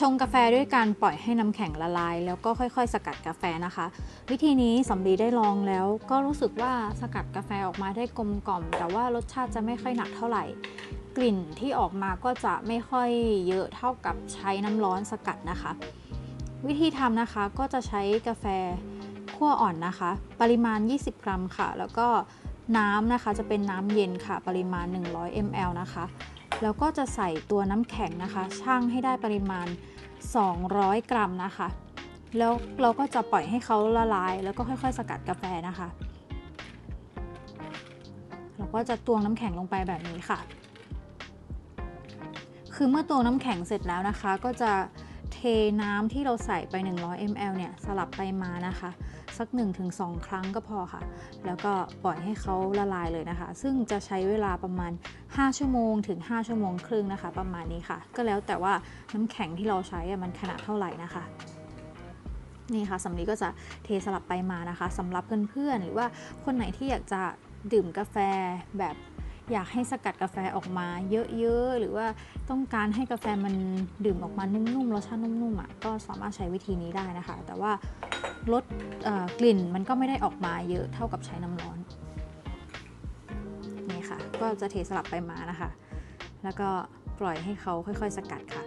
ชงกาแฟด้วยการปล่อยให้น้ำแข็งละลาย แล้วก็ค่อยๆ สกัดกาแฟนะคะ วิธีนี้สำลีได้ลองแล้ว ก็รู้สึกว่าสกัดกาแฟออกมาได้กลมกล่อม แต่ว่ารสชาติจะไม่ค่อยหนักเท่าไหร่ กลิ่นที่ออกมาก็จะไม่ค่อยเยอะเท่ากับใช้น้ำร้อนสกัดนะคะ วิธีทำนะคะก็จะใช้กาแฟคั่วอ่อนนะคะ ปริมาณ 20 กรัมค่ะ แล้วก็น้ำนะคะจะเป็นน้ำเย็นค่ะ ปริมาณ 100 ml นะคะ แล้วก็จะใส่ตัวน้ำแข็งนะคะ ชั่งให้ได้ปริมาณ 200 กรัมนะคะ แล้วเราก็จะปล่อยให้เขาละลาย แล้วก็ค่อยๆ สกัดกาแฟนะคะ เราก็จะตวงน้ำแข็งลงไปแบบนี้ค่ะ คือเมื่อตวงน้ำแข็งเสร็จแล้วนะคะ ก็จะ เทน้ำที่เราใส่ไป 100 ml เนี่ยสลับไปมานะคะ สัก 1-2 ครั้งก็พอค่ะ แล้วก็ปล่อยให้เขาละลายเลยนะคะ ซึ่งจะใช้เวลาประมาณ 5 ชั่วโมงถึง 5 ชั่วโมงครึ่งนะคะ ประมาณนี้ค่ะ ก็แล้วแต่ว่าน้ำแข็งที่เราใช้อะมันขนาดเท่าไหร่นะคะนี่ค่ะสำลีก็จะเทสลับไปมานะคะสำหรับเพื่อนๆหรือว่าคนไหนที่อยากจะดื่มกาแฟแบบ อยากให้สกัดกาแฟออกมาเยอะๆ หรือว่าต้องการให้กาแฟมันดื่มออกมานุ่มๆรสชาตินุ่มๆอะก็สามารถใช้วิธีนี้ได้นะคะ แต่ว่าลดกลิ่นมันก็ไม่ได้ออกมาเยอะเท่ากับใช้น้ำร้อนนี่ค่ะ ก็จะเทสลับไปมานะคะ แล้วก็ปล่อยให้เขาค่อยๆ สกัดค่ะ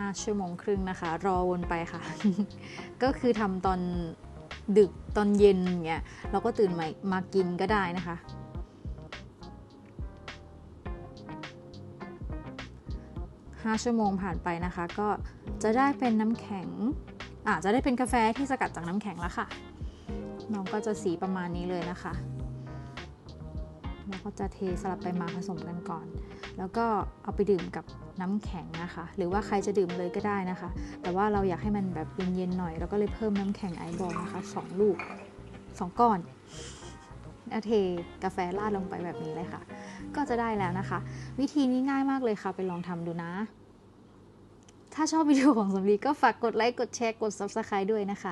5 ชั่วโมงครึ่งนะคะ รอวนไปค่ะ ก็คือทำตอนดึกตอนเย็นเงี้ยเราก็ตื่นมามากินก็ได้นะคะ 5 ชั่วโมงผ่านไปนะคะ ก็จะได้เป็นน้ำแข็งอาจจะได้เป็นกาแฟที่สกัดจากน้ำแข็งแล้วค่ะ น้องก็จะสีประมาณนี้เลยนะคะ แล้วก็จะเทสลับไปมาผสมกันก่อน แล้วก็เอาไปดื่มกับน้ำแข็งนะคะ หรือว่าใครจะดื่มเลยก็ได้นะคะ แต่ว่าเราอยากให้มันแบบเย็นๆหน่อยเราก็เลยเพิ่มน้ำแข็งไอบอลนะคะสองลูกสองก้อนเทกาแฟราดลงไปแบบนี้เลยค่ะ ก็จะได้แล้วนะคะ วิธีนี้ง่ายมากเลยค่ะ ไปลองทำดูนะ ถ้าชอบวิดีโอของสมรีก็ฝากกดไลค์ กดแชร์ กด Subscribe ด้วยนะคะ